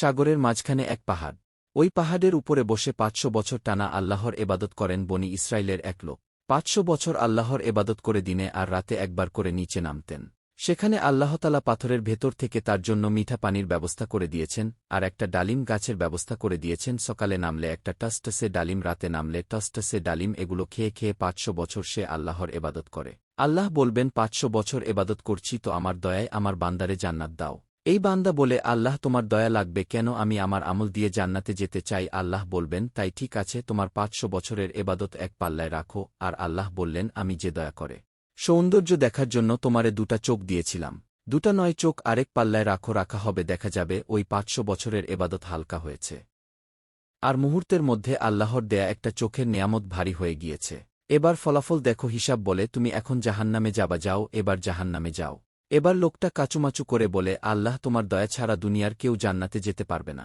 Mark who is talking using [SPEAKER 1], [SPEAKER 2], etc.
[SPEAKER 1] সাগরের মাঝখানে এক পাহাড়। ওই পাহাড়ের উপরে বসে পাঁচশো বছর টানা আল্লাহর এবাদত করেন বনি ইসরায়েলের এক লোক। পাঁচশো বছর আল্লাহর এবাদত করে দিনে আর রাতে একবার করে নিচে নামতেন। সেখানে আল্লাহতালা পাথরের ভেতর থেকে তার জন্য মিঠা পানির ব্যবস্থা করে দিয়েছেন আর একটা ডালিম গাছের ব্যবস্থা করে দিয়েছেন। সকালে নামলে একটা টসটসে ডালিম, রাতে নামলে টসটসে ডালিম, এগুলো খেয়ে খেয়ে পাঁচশো বছর সে আল্লাহর এবাদত করে। আল্লাহ বলবেন, পাঁচশো বছর এবাদত করছি, তো আমার দয়ায় আমার বান্দারে জান্নাত দাও। এই বান্দা বলে, আল্লাহ তোমার দয়া লাগবে, কেন আমি আমার আমল দিয়ে জান্নাতে যেতে চাই? আল্লাহ বলবেন, তাই ঠিক আছে, তোমার পাঁচশো বছরের এবাদত এক পাল্লায় রাখো। আর আল্লাহ বললেন, আমি যে দয়া করে। সৌন্দর্য দেখার জন্য তোমারে দুটা চোখ দিয়েছিলাম। দুটা নয় চোখ আরেক পাল্লায় রাখো, রাখা হবে, দেখা যাবে, ওই পাঁচশো বছরের এবাদত হালকা হয়েছে। আর মুহূর্তের মধ্যে আল্লাহর দেয়া একটা চোখের নেয়ামত ভারী হয়ে গিয়েছে। এবার ফলাফল দেখো, হিসাব বলে, তুমি এখন জাহান্নামে যাবা, যাও, এবার জাহান্নামে যাও। এবার লোকটা কাচুমাচু করে বলে, আল্লাহ তোমার দয়া ছাড়া দুনিয়ার কেউ জান্নাতে যেতে পারবে না।